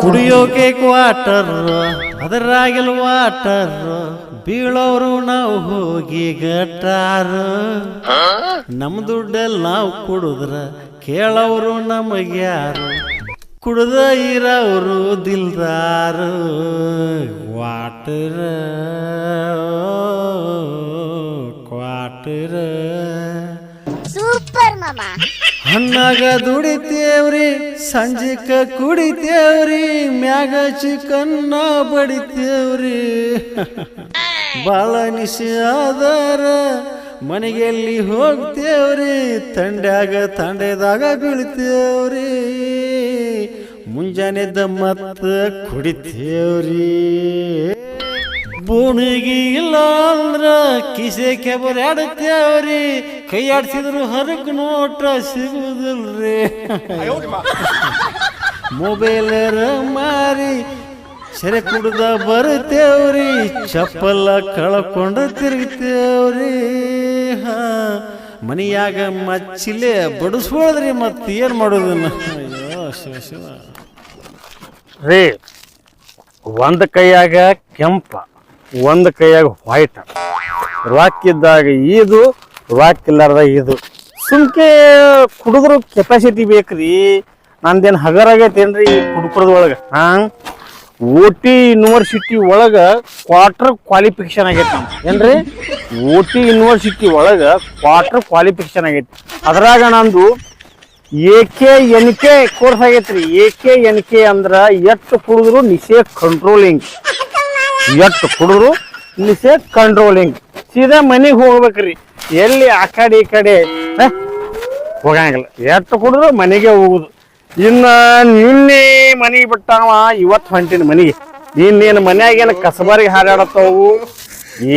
ಕುಡಿಯೋಕೆ quarter ಅದರಾಗಿಲ್ water ಬೀಳೋರು ನಾವು ಹೋಗಿ ಗಟ್ಟಾರ. ನಮ್ ದುಡ್ಡಲ್ಲಿ ನಾವು ಕುಡಿದ್ರ ಕೇಳೋರು ನಮಗ್ಯಾರು ಕುಡ್ದ ಇರೋರು ದಿಲ್ದಾರು. Water quarter. ಸೂಪರ್ ಮಾಮ. ಹಣ್ಣಾಗ ದುಡಿತೇವ್ರಿ, ಸಂಜಿಕ ಕುಡಿತೇವ್ರಿ, ಮ್ಯಾಗ ಚಿಕನ್ನ ಬಡಿತೇವ್ರಿ. ಬಾಳ ನಿಶೆ ಆದಾರ, ಮನೆಗೆಲ್ಲಿ ಹೋಗ್ತೇವ್ರಿ, ತಂಡ್ಯಾಗ ತಂಡೆದಾಗ ಬೀಳ್ತೇವ್ರಿ. ಮುಂಜಾನೆದ ಮತ್ತ ಕುಡಿತೇವ್ರಿ. ಬೋಣಿಗಿ ಇಲ್ಲ ಅಂದ್ರ ಕಿಸೆ ಕೆಬರ್ಯಾಡತ್ತೇವ್ರಿ ಕೈ ಆಡ್ಸಿದ್ರು ಹರಕ್ ನೋಟ ಸಿಗುದಿಲ್ರಿ. ಮೊಬೈಲರ ಮಾರಿ ಸೆರೆ ಕುಡ್ದ ಬರ್ತೇವ್ರಿ ಚಪ್ಪಲ್ಲ ಕಳ್ಕೊಂಡು ತಿರುಗ್ತೇವ್ರಿ ಹಾ. ಮನಿಯಾಗ ಮಚ್ಚಿಲೆ ಬಡಿಸ್ಬೋದ್ರಿ ಮತ್ತೆ ಏನು ಮಾಡೋದನ್ನ? ಅಯ್ಯೋ ಒಂದು ಕೈಯಾಗ ಕೆಂಪ ಒಂದು ಕೈಯಾಗ ವೈಟ್ ರಾಕ್ ಇದ್ದಾಗ ಇದು ರಾಕ್ ಇಲ್ಲಾರ್ದಾಗ ಇದು. ಸುಮ್ಕೆ ಕುಡಿದ್ರು ಕೆಪಾಸಿಟಿ ಬೇಕ್ರಿ. ನಂದೇನು ಹಗರಾಗೈತೇನ್ರಿ ಈ ಕುಡ್ಕುಡ್ದ ಒಳಗೆ? ಹಾಂ? ಓ ಟಿ ಯೂನಿವರ್ಸಿಟಿ ಒಳಗೆ ಕ್ವಾರ್ಟರ್ ಕ್ವಾಲಿಫಿಕೇಶನ್ ಆಗೈತೆ ಏನ್ರಿ? ಓ ಟಿ ಯೂನಿವರ್ಸಿಟಿ ಒಳಗೆ ಕ್ವಾರ್ಟರ್ ಕ್ವಾಲಿಫಿಕೇಶನ್ ಆಗೈತಿ. ಅದ್ರಾಗ ನಂದು A K N K course ಆಗೈತ್ರಿ. ಎ ಕೆ ಎನ್ ಕೆ ಅಂದ್ರೆ ಎಷ್ಟು ಕುಡಿದ್ರು ನಿಷೇಧ ಕಂಟ್ರೋಲಿಂಗ್ ಎಷ್ಟು ಕುಡಿದ್ರು ಇಲ್ಲಿಸೇ ಕಂಟ್ರೋಲಿಂಗ್ ಸೀದಾ ಮನೆಗೆ ಹೋಗ್ಬೇಕ್ರಿ. ಎಲ್ಲಿ ಆ ಕಡೆ ಈ ಕಡೆ? ಹೋಗಂಗಿಲ್ಲ. ಎಷ್ಟು ಕುಡಿದ್ರು ಮನೆಗೆ ಹೋಗುದು. ಇನ್ನ ನಿನ್ನೆ ಮನೆಗೆ ಬಿಟ್ಟಾವ, ಇವತ್ತು ಹೊಂಟಿನ ಮನೆಗೆ. ಇನ್ನೇನು ಮನ್ಯಾಗ ಏನು ಕಸಬಾರಿಗೆ ಹಾರಾಡತ್ತಾವು,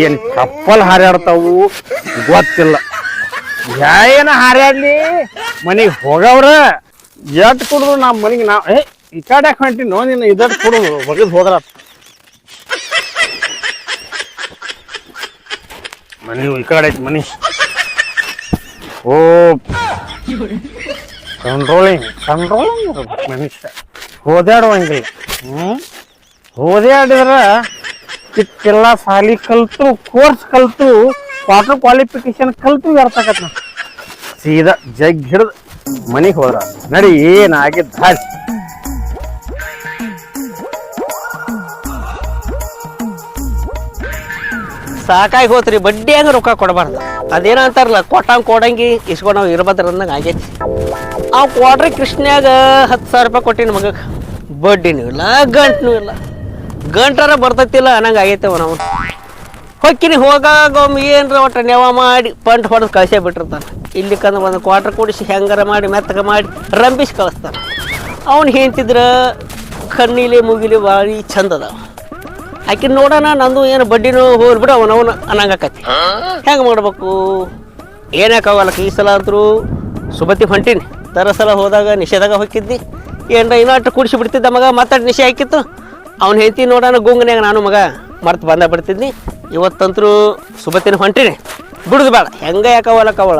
ಏನು ಕಪ್ಪಲ್ ಹಾರಾಡ್ತಾವು ಗೊತ್ತಿಲ್ಲ. ಏನ ಹಾರಾಡ್ಲಿ? ಮನೆಗೆ ಹೋಗವ್ರ? ಎಷ್ಟು ಕುಡಿದ್ರು ನಮ್ಮ ಮನೆಗೆ ನಾವು ಏ, ಈ ಕಡೆ ಹೊಂಟಿನೋ? ನೀನು ಇದಟ್ ಕುಡಿದು ಒಗದ್ ಹೋದ್ರ ಮನೆ, ಈ ಕಡೆ ಐತಿ ಮನೆ. ಓ ಕಂಟ್ರೋಲಿಂಗ್ ಕಂಟ್ರೋಲಿಂಗ್ ಮನುಷ್ಯ. ಹೋದಾಡುವಂಗಿಲ್ಲ ಹ್ಮ್? ಹೋದಾಡಿದ್ರ ಇಷ್ಟೆಲ್ಲ ಸಾಲಿ ಕಲ್ತು ಕೋರ್ಸ್ ಕಲ್ತು ವಾಟರ್ ಕ್ವಾಲಿಫಿಕೇಶನ್ ಕಲ್ತು ವ್ಯರ್ಥ ಸೀದಾ ಜಗ್ ಹಿಡ್ದು ಮನೆಗೆ ಹೋದ್ರ. ನಡಿ ಏನಾಗಿದ್ದ ಸಾಕಾಗಿ ಹೋತ್ರಿ, ಬಡ್ಡಿ ಹಂಗ ರೊಕ್ಕ ಕೊಡಬಾರ್ದು. ಅದೇನ ಅಂತಾರಲ್ಲ ಕೊಟ್ಟಂಗೆ ಕೊಡಂಗಿ ಇಸ್ಕೊಂಡು ನಾವು ಇರ್ಬದ್ರ ಅಂದಂಗ ಆಗೈತಿ. ಅವ್ ಕೊಡ್ರಿ ಕೃಷ್ಣಾಗ ಹತ್ತು ಸಾವಿರ ರೂಪಾಯಿ ಕೊಟ್ಟಿನ ಮಗಕ್ಕೆ ಬಡ್ಡಿನೂ ಇಲ್ಲ, ಗಂಟನೂ ಇಲ್ಲ. ಗಂಟರ ಬರ್ತೈತಿಲ್ಲ, ಅನ್ನಂಗ ಆಗೈತೆ ನಾವು ಹೊಕ್ಕಿನಿ ಹೋಗಾಗ ಒಮ್ಮೆ ಏನ್ರ ಒಟ್ಟು ನೆವ ಮಾಡಿ, ಪಂಟ್ ಹೊಡೆದು ಕಳ್ಸೇ ಬಿಟ್ಟಿರ್ತಾನೆ. ಇಲ್ಲಿ ಒಂದು ಕ್ವಾಟ್ರ್ ಕೂಡಿಸಿ ಹೆಂಗಾರ ಮಾಡಿ, ಮೆತ್ತಗ ಮಾಡಿ, ರಂಬಿಸಿ ಕಳಿಸ್ತಾನೆ. ಅವ್ನು ಹೇಳ್ತಿದ್ರೆ ಕಣ್ಣಿಲಿ, ಮುಗಿಲಿ ಭಾರಿ ಚಂದದ ಆಕೆ ನೋಡೋಣ ನಂದು ಏನು ಬಡ್ಡಿನೂ ಹೋಗ್ಬಿಟ್ಟು ಅವನ ಅವನು ಅನ್ನಂಗಾಕತಿ ಹೆಂಗೆ ಮಾಡ್ಬೇಕು? ಏನಕ್ಕಾಗಲ್ಲ ಈ ಸಲ ಅಂತರೂ ಸುಬತಿ ಹೊಂಟೀನಿ. ತರ ಸಲ ಹೋದಾಗ ನಿಷೇಧಾಗ ಹೊಕ್ಕಿದ್ದಿ ಏನರ ಇನ್ನೊಟ್ಟು ಕುಡಿಸಿ ಬಿಡ್ತಿದ್ದ ಮಗ ಮತ್ತೆ ನಿಷೇ ಹಾಕಿತ್ತು. ಅವ್ನು ಹೆಂಡತಿ ನೋಡೋಣ ಗುಂಗನ್ಯಾಗ ನಾನು ಮಗ ಮರ್ತು ಬಂದ ಬಿಡ್ತಿದ್ನಿ. ಇವತ್ತಂತರೂ ಸುಬತಿನ ಹೊಂಟೀನಿ. ಬಿಡುದು ಬೇಡ. ಹೆಂಗೆ ಯಾಕವಲ್ಲ ಕವಳ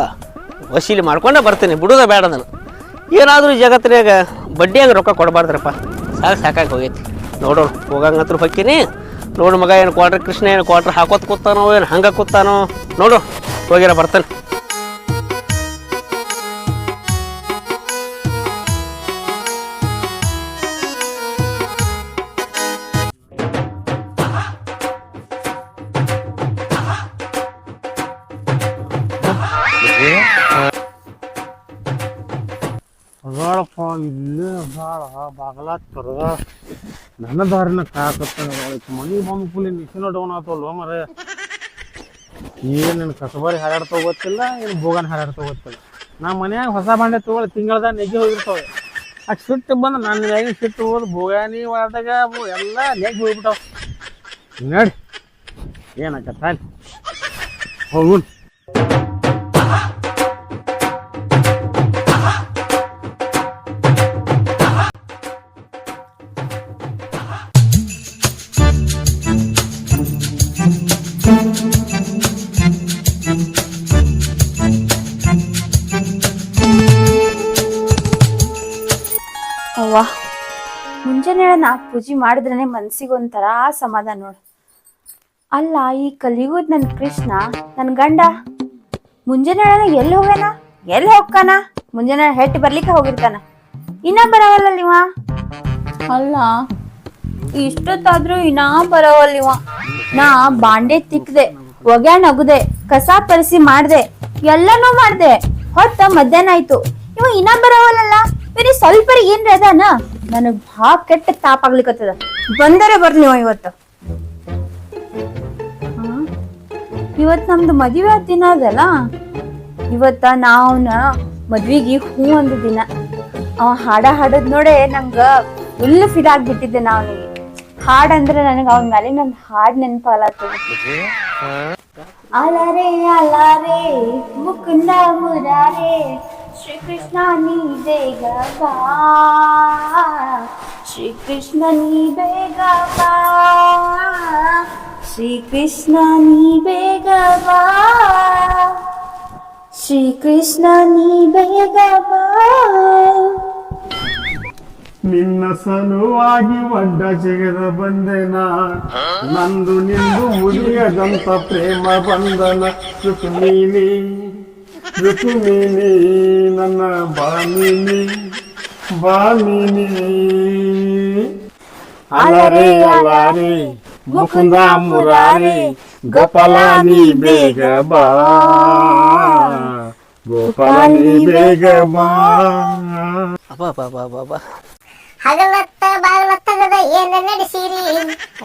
ವಸೀಲಿ ಮಾಡ್ಕೊಂಡೆ ಬರ್ತೀನಿ. ಬಿಡುದ ಬೇಡ ನಾನು ಏನಾದರೂ ಜಗತ್ತಿನಾಗ ಬಡ್ಡಿ ಹಂಗೆ ರೊಕ್ಕ ಕೊಡಬಾರ್ದ್ರಪ್ಪ. ಸಾಕು ಸಾಕಾಗಿ ಹೋಗೈತಿ. ನೋಡೋಣ ಹೋಗಂಗತ್ರ ಹೊಕ್ಕಿನಿ. ನೋಡು ಮಗ, ಏನು ಕ್ವಾಟ್ರ್ ಕೃಷ್ಣ, ಏನು ಕ್ವಾಟ್ರ್ ಹಾಕೋತ್ ಕೂತಾನೋ, ಏನು ಹಂಗೆ ಕೂತಾನೋ. ನೋಡು, ಹೋಗಿರ, ಬರ್ತಾನೆ. ಬಾಗಲಾತ್ ಇಲ್ಲೇ ಅದಾಳ ಬಾಗಲ ತರದ ನನ್ನ ದಾರಿನ ಕಾಕತ್ತ ಮನಿ ಬಂದು ಫುಲ್ ನಿಶಿನ ಡೌನ್ ಆತಲ್ವ ಮರ ಏನೇನು ಕಸಬಾರಿ ಹಾರಾಡ್ತಾ ಗೊತ್ತಿಲ್ಲ, ಏನು ಬೋಗನ್ ಹಾರಾಡ್ತಾ ಗೊತ್ತಿಲ್ಲ. ನಾ ಮನ್ಯಾಗ ಹೊಸ ಬಾಂಡೆ ತಗೊಳ್ಳಿ ತಿಂಗಳದಾಗ ನೆಗ್ಗಿ ಹೋಗಿರ್ತಾವೆ. ಆ ಸಿಟ್ಟು ಬಂದು ನನ್ನ ಮ್ಯಾಗಿನ ಸಿಟ್ಟು ಹೋದ್ ಬೋಗಾನಿ ಒಳದಾಗ ಎಲ್ಲ ನೆಗ್ಗಿ ಹೋಗ್ಬಿಟ್ಟಾವ. ನೋಡಿ, ಏನಾಕತ್ತ ಅಲ್ಲಿ ಹೋಗುನ್. ಮುಂಜಾನೆ ನಾ ಪೂಜೆ ಮಾಡಿದ್ರೇನೆ ಮನ್ಸಿಗೆ ಒಂಥರ ಸಮಾಧಾನ ನೋಡು. ಅಲ್ಲ, ಈ ಕಲಿಯುಗದ ನನ್ ಕೃಷ್ಣ ನನ್ನ ಗಂಡ ಮುಂಜಾನೆ ಎಲ್ಲಿ ಹೋಗ್ಯಾನ? ಎಲ್ಲಿ ಹೋಗ್ತಾನ? ಮುಂಜಾನೆ ಹೆಟ್ಟು ಬರ್ಲಿಕ್ಕೆ ಹೋಗಿರ್ತಾನ. ಇನ್ನ ಬರವಲ್ಲ ನೀವ ಅಲ್ಲ, ಇಷ್ಟೊತ್ತಾದ್ರೂ ಇನ್ನ ಬರವಲ್ಲ ಇವ? ನಾ ಬಾಂಡೆ ತಿಕ್ಕದೆ ಒಗ್ಯಾಣ ನಗುದೆ, ಕಸ ಪರಿಸಿ ಮಾಡ್ದೆ, ಎಲ್ಲಾನು ಮಾಡ್ದೆ. ಹೊತ್ತ ಮಧ್ಯಾಹ್ನ ಆಯ್ತು. ಇವ ಇನ್ನ ಬರವಲ್ಲಲ್ಲ ಬರೀ ಸ್ವಲ್ಪ ಏನ್ರ ಅದಾನ? ನನಗ್ ಭಾಳ ಕೆಟ್ಟ ತಾಪ ಆಗ್ಲಿಕತ್ತದ. ಬಂದರೆ ಬರ್ಲಿ ನೀವು ಇವತ್ತು? ಇವತ್ ನಮ್ದು ಮದ್ವೆ ಆದ ದಿನ ಅದಲ್ಲ? ಇವತ್ತ ನಾವ್ನ ಮದ್ವಿಗೆ ಹೂ ಅಂದ ದಿನ. ಅವ ಹಾಡ ಹಾಡದ್ ನೋಡೆ ನಂಗ ಫುಲ್ ಫಿಲ್ ಆಗ್ಬಿಟ್ಟಿದ್ದೆ ನಾ ಅವನಿಗೆ ಹಾಡ್ ಅಂದ್ರೆ ನನಗ ಅವನ ಮೇಲೆ ನನ್ ಹಾಡ್ ನೆನಪಾಲತ್ತದ ಅಲರೇ ಅಲಾರೇ ಮುಕುಂದ ಮುರಾರೆ ಶ್ರೀಕೃಷ್ಣ ನೀ ಬೇಗ ಬಾ. ಶ್ರೀಕೃಷ್ಣ ನೀ ಬೇಗ ಬಾ. ಶ್ರೀಕೃಷ್ಣ ನೀ ಬೇಗ ಬಾ. ಶ್ರೀಕೃಷ್ಣ ನೀ ಬೇಗ ಬಾ. ನಿನ್ನ ಸಲುವಾಗಿ ಒಡ್ಡ ಸಿಗದ ಬಂದೆನ? ನಂದು ನಿಂದು ಮುರಿಯದಂತ ಪ್ರೇಮ ಬಂಧನ ರುಕ್ಮಿಣಿ ರುಕ್ಮಿಣಿ ನನ್ನ ಬಾಮಿನಿ ಬಾಮಿನಿ. ಅಲರೆ ಅಲಾರಿ ಮುಕುಂದ ಮುರಾರಿ ಗೋಪಾಲ ನೀ ಬೇಗ ಬಾ. ಗೋಪಾಲ ನೀ ಬೇಗ ಬಾ ಹಗಲತ್ತ ಬಾಗಲತ್ತಗದ ಏನ ನಡೆಸಿರಿ?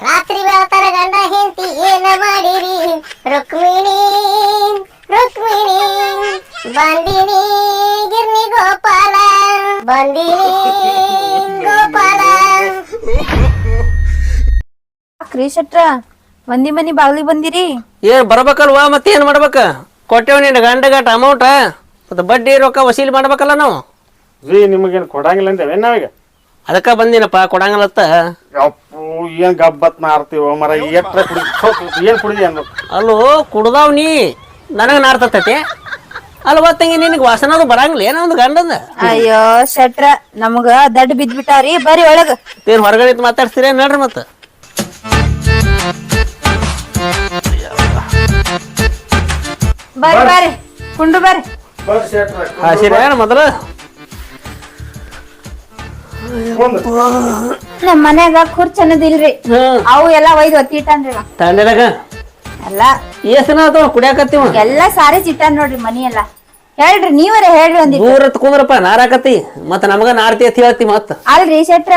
ರಾತ್ರಿ ಬೆಳತರ ಗಂಡ ಹೆಂಡತಿ ಏನ ಮಾಡಿರಿ? ರುಕ್ಮಿಣಿ ರುಕ್ಮಿಣಿ ಬಂದಿನಿ ಗಿರ್ನಿ ಗೋಪಾಲ ಬಂದಿನಿ ಗೋಪಾಲ. ಕ್ರೀಶಟ್ರ ಮಂದಿ ಮನಿ ಬಾಗ್ಲಿ ಬಂದಿರಿ? ಏನ್ ಬರ್ಬೇಕಲ್ವಾ? ಮತ್ತೆ ಏನ್ ಮಾಡ್ಬೇಕ? ಕೊಟ್ಟೇವ್ ನಿನ್ನ ಗಂಡಗಟ ಅಮೌಂಟ್? ಮತ್ತೆ ಬಡ್ಡಿ ರೊಕ್ಕ ವಸೂಲಿ ಮಾಡ್ಬೇಕಲ್ಲ ನಾವು? ರೀ ನಿಮಗೇನು ಕೊಡಂಗಿಲ್ಲ ಅಂತೇವೆ ನಾವೀಗ? ಅದಕ್ಕ ಬಂದಿನಪ್ಪ ಕೊಡಂಗಲತ್ತ ಅಪ್ಪು ಏನ್ ಗಬ್ಬತ್ ಮಾರ್ತೀವ ಮರ ಎಟ್ರ ಕುಡಿ ಏನ್ ಕುಡಿದಿ ಅನ್ಬೇಕು ಅಲ್ಲೋ ಕುಡ್ದಾವ್ ನೀ? ನನಗ ನಾರ್ತತೈತಿ ಅಲ್ವಾ ತಂಗಿ ನಿನಗೆ ವಾಸನದು ಬರಂಗಿಲ್ಲ ಏನೋ ಒಂದು ಗಂಡಂದ? ಅಯ್ಯೋ ಶೆಟ್ರ ನಮಗ ದಡ್ ಬಿದ್ಬಿಟ್ಟಾವ್ರಿ ಬರ್ರಿ ಒಳಗ. ಏನ್ ಹೊರಗಡೆ ಮಾತಾಡ್ತೀರ ನೋಡ್ರಿ ಮತ್ತೆ? ಬರ್ರಿ ಬರ್ರಿ ಕುಂಡು ಬರ್ರಿ. ಹಸಿರ ಏನು ಮೊದಲು? ನಮ್ ಮನ್ಯಾಗ ಕುರ್ಚ್ ಅನ್ನೋದಿಲ್ರಿ ಹ್ಮ್. ಅವು ಎಲ್ಲಾ ಒಯ್ದು ಒತ್ತಿಟ್ಟಾನ್ರಿ ಇವ. ಎಲ್ಲ ಏಸನ ಆತವ ಕುಡಿಯಾಕತ್ತೀವ ಎಲ್ಲಾ ಸಾರಿ ಚಿಟ್ಟಾನ್ ನೋಡ್ರಿ ಮನಿ ಎಲ್ಲ ಹೇಳ್ರಿ ನೀವರ ಹೇಳ್ರಿ ಒಂದಿ ದೂರ ಕುಂದ್ರಪ್ಪ ನಾರಾಕತ್ತಿ. ಮತ್ತ ನಮಗ ನಾರ್ತಿ ಅಂತ ಹೇಳ್ತಿ ಮತ್ತ. ಅಲ್ರಿ ಶೆಟ್ರ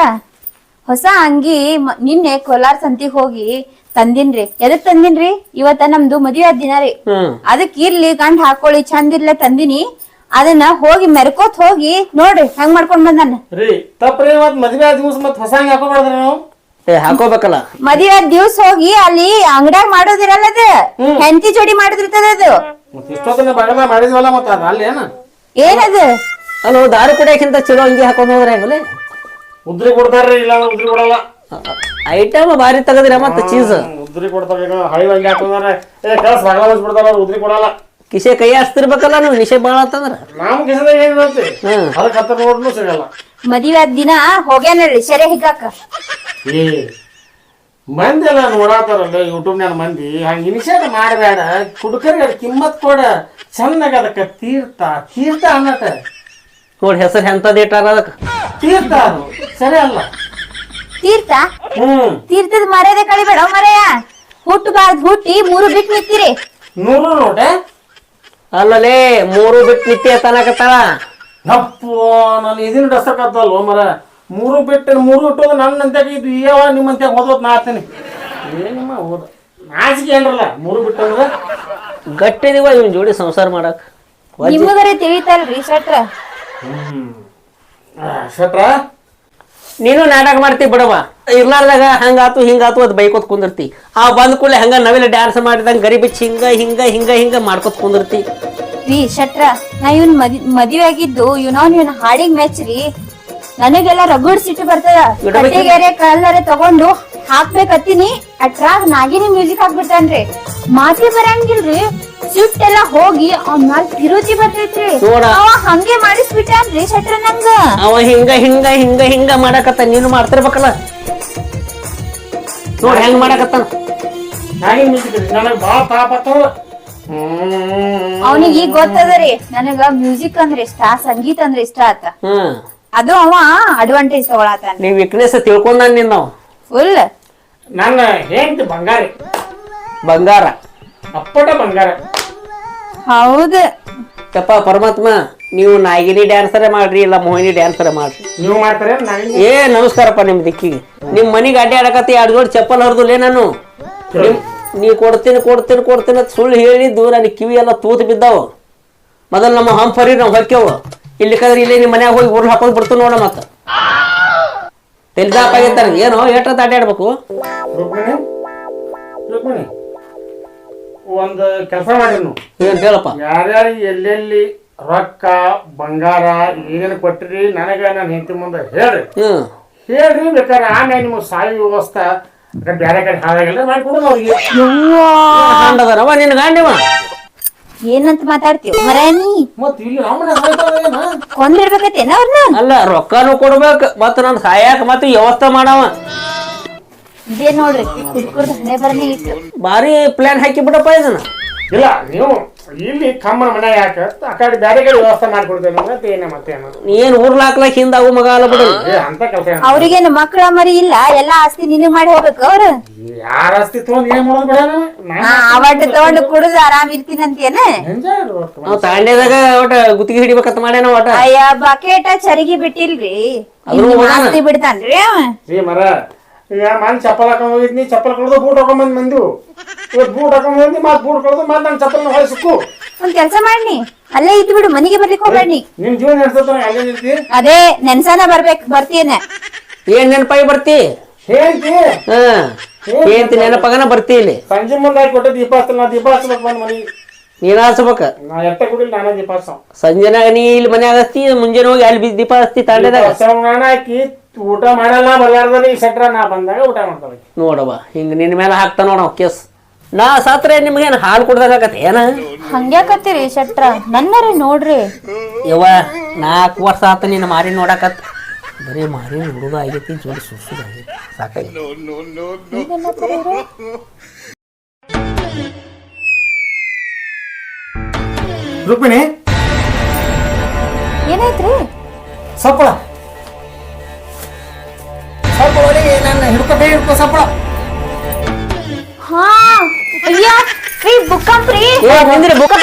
ಹೊಸ ಅಂಗಿ ಮ- ನಿನ್ನೆ ಕೋಲಾರ ಸಂತಿಗ್ ಹೋಗಿ ತಂದಿನ್ರಿ. ಎದಕ್ ತಂದಿನ್ರಿ? ಇವತ್ತ ನಮ್ದು ಮದ್ವೆ ಆದ್ ದಿನ ರೀ. ಹ್ಮ್. ಅದಕ್ ಇರ್ಲಿ ಗಂಡ್ ಹಾಕೊಳ್ಳಿ ಚಂದ ಇರ್ಲ ತಂದಿನಿ. ಅದನ್ನ ಹೋಗಿ ಮೆರ್ಕೋತ್ ಹೋಗಿ ನೋಡ್ರಿ ಹೆಂಗ್ ಮಾಡ್ಕೊಂಡ್ ಬಂದಾನ. ರೀ ತಪ್ಪ್ರಿ ಮತ್ ಮದ್ವೆ ಆದ ದಿವಸ ಮತ್ ಹೊಸ ಅಂಗಿ ಹಾಕೋಬಾರ್ದ್ರಿ ನಾವು. ಏ ಹಾಕೋಬೇಕಲ್ಲ. ಮದುವೆ ದಿವ್ಸ ಹೋಗಿ ಅಲ್ಲಿ ಅಂಗಡ್ಯಾಗ ಮಾಡೋದಿರಲ್ಲ ಅದು. ಹೆಂಡತಿ ಜೋಡಿ ಮಾಡೋದಿರ್ತದ ಅದು. ಮತ್ ಇಷ್ಟೊತ್ತನ ಮಾಡಿದ್ವಲ್ಲ ಮತ್ತ ಅದ ಅಲ್ಲಿ ಏನ? ಏನದು? ಅಲ್ಲೋ ದಾರು ಕುಡಿಯಕ್ಕಿಂತ ಚಲೋ ಅಂಗಿ ಹಾಕೊಂಡು ಹೋದ್ರೆ ಹೆಂಗಲೆ? ಉದ್ರಿ ಕೊಡ್ತಾರ್ರಿ ಇಲ್ಲ ಅಂದ್ರೆ ಉದ್ರಿ ಕೊಡಲ್ಲ. ಐಟಮ್ ಬಾರಿ ತೆಗದಿರ ಮತ್ತ ಚೀಸ್ ಉದ್ರಿ ಕೊಡ್ತಾರ ಈಗ ಹಳಿ ಅಂಗಿ ಹಾಕೊಂಡ್ರೆ. ಏ ಕಳ್ಸ ಬಗಲ ಬಿಡ್ತಾರ ಉದ್ರಿ ಕೊಡಲ್ಲ. ಕಿಸೆ ಕೈ ಹಾಸ್ತಿರ್ಬೇಕಲ್ಲ ನೀವು ನಿಶೆ ಬಾಳ ಅಂತಂದ್ರ ನಾವು ಕಿಸದಾಗ ಏನ್. ಅದಕ್ಕೆ ಹತ್ತ ನೋಡ್ನು ಸಿಗಲ್ಲ. ಮದ್ವೆ ದಿನ ಹೋಗ್ಯಾನ ಸೆರೆ ಹಿಗ್ಗಾಕ. ಏ ಮಂದಿ ಎಲ್ಲ ನೋಡಾತಾರಲ್ಲ ಯೂಟ್ಯೂಬ್ನ್ಯಾಗ ಮಂದಿ ಹಂಗ ಇನಿಷಿಯೇಟ್ ಮಾಡಬೇಡ ಕುಡುಕರಿಗೆ ಅದು ಕಿಮ್ಮತ್ ಕೊಡ ಚೆನ್ನಾಗ ಅದಕ್ಕೆ ತೀರ್ಥ ತೀರ್ಥ ಅನ್ನಟ ನೋಡಿ ಹೆಸರು ಎಂಥದ್ದು ಇಟ್ಟಾರ ಅದಕ್ಕೆ? ತೀರ್ಥ ಅದು ಸರಿ ಅಲ್ಲ. ತೀರ್ಥ? ಹ್ಮ್. ತೀರ್ಥದ ಮರ್ಯಾದೆ ಕಳಿಬೇಡ ಮರೆಯ. ಹುಟ್ಟಬಾರ್ದು ಹುಟ್ಟಿ ಮೂರು ಬಿಟ್ಟು ನಿಂತೀರಿ. ನೂರು ನೋಟೆ? ಅಲ್ಲಲೇ ಮೂರು ಬಿಟ್ಟು ನಿತ್ಯ ತನಕತ್ತಾಳ ನಪ್ಪು ನಾನು ಇದನ್ನ ಡಸಕತ್ತಲ್ವ ಮರ ಮೂರು ಬಿಟ್ಟು ಮೂರು ಇಟ್ಟೋದು ನನ್ನ ಅಂತ್ಯಾಗ ಇದು ಯಾವ ನಿಮ್ಮ ಅಂತ್ಯಾಗ ನಾ ಆತೀನಿ ಏನಮ್ಮ ಓದ. ನಾಚಿಕೆ ಏನ್ರಲ್ಲ ಮೂರು ಬಿಟ್ಟು ಅಂದ್ರೆ ಗಟ್ಟಿದೀವ ಇವನ್ ಜೋಡಿ ಸಂಸಾರ ಮಾಡಕ್. ನಿಮಗರೆ ತಿಳಿತಲ್ರಿ ಶಟ್ರ? ಶಟ್ರ? ನೀನು ನಾಟಕ ಮಾಡ್ತಿ ಬಿಡವ ಇರ್ಲಾರ್ದಾಗ ಹಂಗಾತು ಹಿಂಗಾತು ಅದ್ ಬೈಕೋತ್ ಕುಂದಿರ್ತಿ. ಆ ಬಂದ ಕೂಡಲೇ ಹಂಗ ನವಿಲ ಡ್ಯಾನ್ಸ್ ಮಾಡಿದಂಗ ಗರಿ ಬಿಚ್ಚಿ ಹಿಂಗ ಹಿಂಗ ಹಿಂಗ ಹಿಂಗ ಮಾಡ್ಕೋತ್ ಕುಂದಿರ್ತಿ. ರೀ ಶೆಟ್ರ ನಾ ಇವನ್ ಮದ್ ಮದ್ವೆ ಆಗಿದ್ದು ಇವನವನ್ ಇವನ್ ಹಾಡಿಗ್ ಮೆಚ್ಚ್ರಿ ನನಗೆಲ್ಲ ರಗುಡ್ ಸಿಟಿ ಬರ್ತದ. ಕಟ್ಟಿಗೆರೆ ಕಲ್ಲರೆ ತಗೊಂಡು ಹಾಕ್ಬೇಕತ್ತೀನಿ. ಅಟ್ರಾಗ್ ನಾಗಿನಿ ಮ್ಯೂಸಿಕ್ ಹಾಕ್ಬಿಡ್ತಾನ್ರಿ. ಮಾತಿ ಬರಂಗಿಲ್ರಿ. ಸಿಟ್ಟೆಲ್ಲ ಹೋಗಿ ಅವ್ನ ಮ್ಯಾಲ ತಿರುಚಿ ಬರ್ತೈತ್ರಿ. ನೋಡ. ಅವ ಹಂಗೆ ಮಾಡಿಸ್ಬಿಟ್ಟಿ ಶಟ್ರ ಶೆಟ್ರ ನಂಗ. ಅವ ಹಿಂಗ ಹಿಂಗ ಹಿಂಗ ಹಿಂಗ ಮಾಡಕತ್ತ ನೀನು ಮಾಡ್ತಿರ್ಬೇಕಲ್ಲ. ನೋಡ್ ಹೆಂಗ್ ಮಾಡಕತ್ತ ಮಿಂಚಿದ್ರಿ ನನಗೆ ಅವನಿಗೆ ಈಗ ಗೊತ್ತದರಿ ನನಗ ಮ್ಯೂಸಿಕ್ ಅಂದ್ರೆ ಇಷ್ಟ ಸಂಗೀತ ಅಂದ್ರೆ ಇಷ್ಟ ಆತ. ಹ್ಮ್. ಅದು ಅವ ಅಡ್ವಾಂಟೇಜ್ ತಗೊಳತಾನ. ನೀವ್ ವೀಕ್ನೆಸ್ ತಿಳ್ಕೊಂಡ ನಿನ್ನ ನಾವು ಫುಲ್ ನನ್ನ ಹೆಂಗ್ ಬಂಗಾರ. ಬಂಗಾರ. ಅಪ್ಪಟ ಬಂಗಾರ. ಹೌದ. ತಪ್ಪ ಪರಮಾತ್ಮ ನೀವು ನಾಗಿನಿ ಡ್ಯಾನ್ಸರೇ ಮಾಡ್ರಿ ಇಲ್ಲ ಮೋಹಿನಿ ಡ್ಯಾನ್ಸರ್ ಮಾಡ್ರಿ. ನೀವು ಮಾಡ್ತಾರೆ ಏ ನಮಸ್ಕಾರಪ್ಪ ನಿಮ್ ದಿಕ್ಕಿಗೆ. ನಿಮ್ ಮನಿಗೆ ಅಡ್ಡಿ ಆಡಕತ್ತಿ ಎರಡು ಜೋಡಿ ಚಪ್ಪಲ್ ಹರಿದುಲೇ ನಾನು. ನಿಮ್ ನೀ ಕೊಡ್ತೀನಿ ಕೊಡ್ತೀನಿ ಕೊಡ್ತೀನಿ ಅಂತ ಸುಳ್ಳು ಹೇಳಿದ್ದು ನನಗೆ ಕಿವಿ ಎಲ್ಲ ತೂತು ಬಿದ್ದಾವು. ಮೊದಲು ನಮ್ಮ ಹಂಪರಿ ನಾವು ಹೊಕ್ಕೆವು. ಇಲ್ಲಿ ಕದ್ರೆ ಇಲ್ಲಿ ನಿಮ್ಮ ಮನ್ಯಾಗ ಹೋಗಿ ಊರ್ ಹಾಕೋದು ಬಿಡ್ತು ನೋಡ ಮತ್ತ. ತೆಲ್ದಾಪ್ ಆಗಿರ್ತಾರ ಏನೋ ಏಟತ್ ಅಡ್ಡಾಡ್ಬೇಕು ರುಕ್ಮಿಣಿ? ರುಕ್ಮಿಣಿ ಒಂದು ಕೆಲಸ ಮಾಡಿ ನೀವು ಏನ್ ಹೇಳಪ್ಪ? ಯಾರ್ಯಾರು ಎಲ್ಲೆಲ್ಲಿ ರೊಕ್ಕ ಬಂಗಾರ ಏನೇನು ಕೊಟ್ಟಿರಿ ನನಗೆ ನನ್ನ ಹೆಂಡತಿ ಮುಂದೆ ಹೇಳ್ರಿ. ಹೇಳ್ರಿ ಬೇಕಾದ್ರೆ ಆಮೇಲೆ ನಿಮ್ಮ ಸಾಯಿ ವ್ಯವಸ್ಥೆ ಬೇರೆ ಕಡೆ ಹಾಳಾಗಿಲ್ಲ ಮಾಡ್ಕೊಡೋದು ಅವ್ರಿಗೆ. ನಿನ್ನ ಗಾಂಡಿವ ಏನಂತ ಮಾತಾಡ್ತೀವಿ ಮರಾನಿ ಮತ್ತೆ ಇಲ್ಲಿ ನಮ್ಮನೆ ಸಾಯ್ತಾವೇನ ಕೊಂದಿಡ್ಬೇಕತ್ತೇನ ಅವ್ರನ್ನ ಅಲ್ಲ ರೊಕ್ಕನೂ ಕೊಡ್ಬೇಕು ಮತ್ತ ನಾನು ಸಾಯಾಕ ಮತ್ತೆ ವ್ಯವಸ್ಥೆ ಮಾಡವ. ಇದೇ ನೋಡ್ರಿ ಕುಡ್ಕುರ್ದ ಹಣೆ ಬರನೇ ಇತ್ತು ಭಾರಿ ಪ್ಲಾನ್ ಹಾಕಿ ಬಿಡಪ್ಪ ಇದನ್ನ. ಇಲ್ಲ ನೀವು ಇಲ್ಲಿ ಕಮ್ಮನ ಮನೆ ಯಾಕೆ? ಆ ಕಡೆ ಬೇರೆ ಕಡೆ ವ್ಯವಸ್ಥೆ ಮಾಡ್ಕೊಡ್ತೇನೆ ಅಂತ ಏನೇ ಮತ್ತೆ ಏನೋ ನೀ ಏನ್ ಊರ್ಲಾಕ್ಲಕ್ ಹಿಂದಾವು ಮಗ ಅಲ್ಲ ಬಿಡು. ಏ ಅಂತ ಕೆಲಸ ಏನು ಅವ್ರಿಗೇನು ಮಕ್ಕಳ ಮರಿ ಇಲ್ಲ? ಎಲ್ಲಾ ಆಸ್ತಿ ನಿನಗ್ ಮಾಡಿ ಹೋಗ್ಬೇಕು ಅವ್ರು? ಯಾರ ಅಸ್ತಿತ್ವ ಏನ್ ಮಾಡೋದು ಬೇಡ? ತಗೊಂಡು ಕುಡಿದು ಆರಾಮ್ ಇರ್ಬೇಕು ನಾವು ತಾಂಡ್ಯದಾಗ ಒಟ ಗುತ್ತಿಗೆ ಹಿಡಿಬೇಕಂತ ಮಾಡ್ಯಾನ ಒಟ್ಟ. ಅಯ್ಯ ಬಕೆಟ ಚರಿಗಿ ಬಿಟ್ಟಿಲ್ರಿ. ಆಸ್ತಿ ಬಿಡ್ತಾನ್ರಿ ಅವ. ರೀ ಮರ ಈಗ ಮನ್ ಚಪ್ಪಲ್ ಹಾಕೊಂಡ್ ಹೋಗಿದ್ನಿ ಚಪ್ಪಲ್ ಕೊಡೋದು ಬೂಟ್ ಹಾಕೊಂಡ್ ಬಂದ್ ಬಂದಿವು ಬೂಟ್ ಹಾಕೊಂಡ್ ಬಂದಿ ಮತ್ ಬೂಟ್ ಕೊಡೋದು ಮತ್ ನನ್ ಚಪ್ಪಲ್ ಹೊಳೆ ಸಿಕ್ಕು. ಒಂದ್ ಕೆಲ್ಸ ಮಾಡ್ನಿ. ಅಲ್ಲೇ ಇದ್ ಬಿಡು ಮನಿಗೆ ಬರ್ಲಿಕ್ಕೆ ಹೋಗ್ಬೇಡಿ ನಿಮ್ ಜೀವನ ನಡೆಸತ್ತ ಅಲ್ಲೇ ಅದೇ ನೆನ್ಸಾನ ಬರ್ಬೇಕು ಬರ್ತೀನ ಏನ್ ನೆನಪಾಗಿ ಬರ್ತಿ? ಹೇಳ್ತಿ. ಹ್ಮ್ ಏಂತಿ ನೆನಪಾಗನ ಬರ್ತಿ ಇಲ್ಲಿ. ಸಂಜೆ ಮುಂದೆ ಕೊಟ್ಟ ದೀಪ ಹಚ್ಚಲ್ಲ ದೀಪ ಹಚ್ಚಬೇಕು ಬಂದ್ ಮನಿ ನೀನ್ ಹಚ್ಬೇಕ ನಾ ಎತ್ತ ಕುಡಿಲ್ಲ ನಾನೇ ದೀಪ ಹಚ್ಚ ಸಂಜೆನಾಗ ನೀ ಇಲ್ಲಿ ಮನ್ಯಾಗ ಹಚ್ತಿ ಮುಂಜಾನೆ ಹೋಗಿ ಅಲ್ಲಿ ಬಿ- ದೀಪ ಹಚ್ತಿ ತಾಂಡೆದಾಗ ನಾನ ಹಾಕಿ ಊಟ ಮಾಡಲ್ಲ ಬಲ್ಲಾರ್ದಲ್ಲಿ ಈ ಸೆಟ್ರ ನಾ ಬಂದಾಗ ಊಟ ಮಾಡ್ತಾಳೆ ನೋಡವ ಹಿಂಗ ನಿನ್ನ ಮೇಲೆ ಹಾಕ್ತಾ ನೋಡ ಕೇಸ್. ನಾ ಸಾತ್ರೆ ನಿಮ್ಗೆ ಏನು ಹಾಲು ಕುಡ್ದಾಗತ್ತೆ ಏನ? ಹಂಗ್ಯಾಕತ್ತೀರಿ ಶೆಟ್ರ? ನನ್ನರೇ ನೋಡ್ರಿ. ಯವ್ವ ನಾಲ್ಕು ವರ್ಷ ಆತ ನಿನ್ನ ಮಾರಿ ನೋಡಕತ್ ಬರೀ ಮಾರಿ ಹುಡುಗ ಆಗೈತಿ ಜೋಡಿ ಸುಸುದ ಆಗೈತಿ. ಸಾಕಾಗಿ ರುಕ್ಮಿಣಿ? ಏನಾಯ್ತ್ರಿ? ಸಪ್ಪಳ? ಸಪ್ಪಳ ನನ್ನ ಹಿಡ್ಕೊತೇ ಹಿಡ್ಕೊ ಸಪ್ಪಳ. ಹಾ ಅಯ್ಯ ರೀ ಬುಕ್ಕಂಪ್ರಿ ಏ ನಿಂದ್ರಿ ಬುಕ್ಕ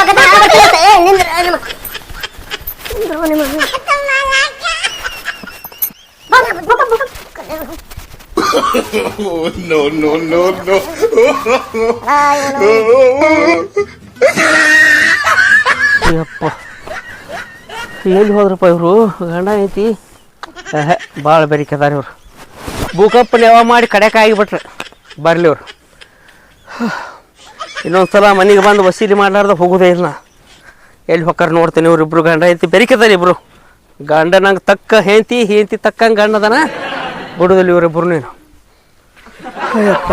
ಯಪ್ಪ ಎಲ್ಲಿ ಹೋದ್ರಪ್ಪ ಇವರು ಗಂಡ ಐತಿ ಭಾಳ ಬೆರಿಕದಾರ ಇವರು ಭೂಕಂಪ ಲೇವ ಮಾಡಿ ಕಡೆಕ ಆಗಿಬಿಟ್ರೆ ಬರಲಿ ಇನ್ನೊಂದು ಇನ್ನೊಂದ್ಸಲ ಮನೆಗೆ ಬಂದು ವಸೂಲಿ ಮಾಡಲಾರ್ದ ಹೋಗೋದೇ ಇಲ್ಲ ಎಲ್ಲಿ ಹೊಕ್ಕಾರ ನೋಡ್ತೇನೆ ಇವ್ರಿಬ್ರು ಗಂಡ ಐತಿ ಬೆರಿಕದಾರ ಇಬ್ರು ಗಂಡ ನಂಗೆ ತಕ್ಕ ಹೆಂತಿ ಹೆಂತಿ ತಕ್ಕಂಗೆ ಗಂಡದನ ಬಿಡುದಿಲ್ಲ ಇವರಿಬ್ಬರು ನೀನು ಅಯ್ಯಪ್ಪ.